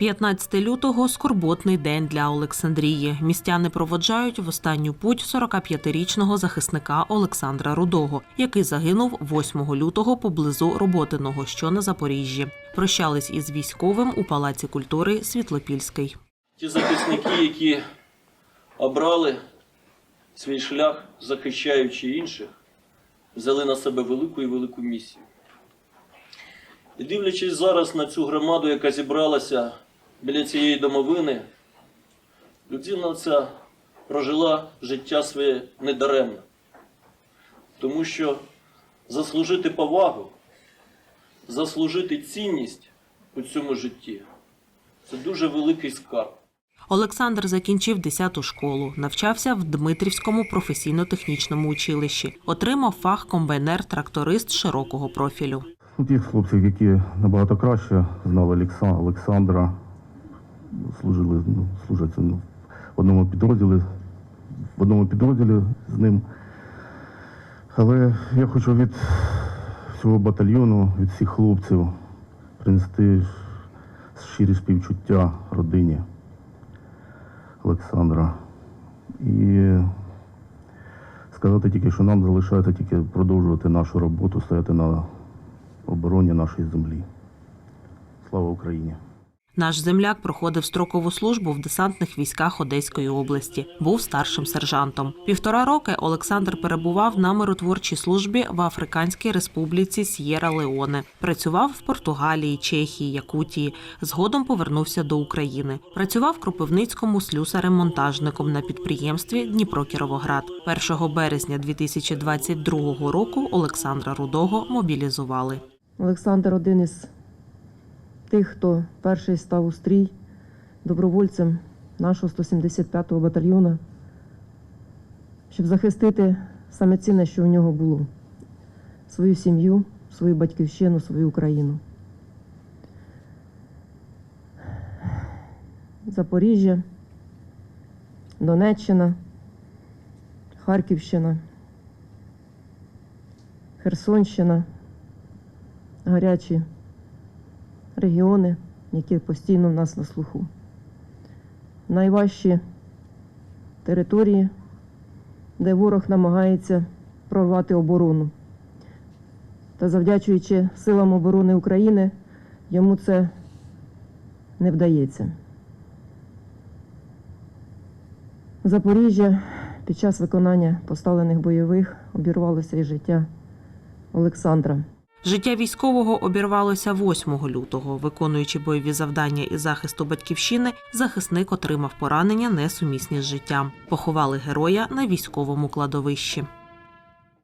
15 лютого скорботний день для Олександрії. Містяни проводжають в останню путь 45-річного захисника Олександра Рудого, який загинув 8 лютого поблизу Роботиного, що на Запоріжжі. Прощались із військовим у Палаці культури Світлопільський. Ті захисники, які обрали свій шлях, захищаючи інших, взяли на себе велику і велику місію. І дивлячись зараз на цю громаду, яка зібралася біля цієї домовини, людина ця прожила життя своє недаремно. Тому що заслужити повагу, заслужити цінність у цьому житті це дуже великий скарб. Олександр закінчив 10-ту школу, навчався в Дмитрівському професійно-технічному училищі, отримав фах комбайнер-тракторист широкого профілю. Ну, Тих хлопців, які набагато краще знали Олександра, служили, ну, служать ну, в одному підрозділі, в одному підрозділі з ним. Але я хочу від всього батальйону, від всіх хлопців принести щирі співчуття родині Олександра. І сказати тільки, що нам залишається тільки продовжувати нашу роботу, стояти на обороні нашої землі. Слава Україні! Наш земляк проходив строкову службу в десантних військах Одеської області. Був старшим сержантом. Півтора роки Олександр перебував на миротворчій службі в Африканській республіці С'єра Леоне. Працював в Португалії, Чехії, Якутії. Згодом повернувся до України. Працював в Кропивницькому слюсарем-монтажником на підприємстві Дніпро Кіровоград. 1 березня 2022 року Олександра Рудого мобілізували. Олександр один із тих, хто перший став у стрій добровольцем нашого 175-го батальйону, щоб захистити саме цінне, що у нього було свою сім'ю, свою батьківщину, свою Україну. Запоріжжя, Донеччина, Харківщина, Херсонщина гарячі регіони, які постійно в нас на слуху. Найважчі території, де ворог намагається прорвати оборону. Та завдячуючи силам оборони України, йому це не вдається. Запоріжжя під час виконання поставлених бойових обірвалося і життя Олександра. Життя військового обірвалося 8 лютого. Виконуючи бойові завдання із захисту батьківщини, захисник отримав поранення несумісні з життям. Поховали героя на військовому кладовищі.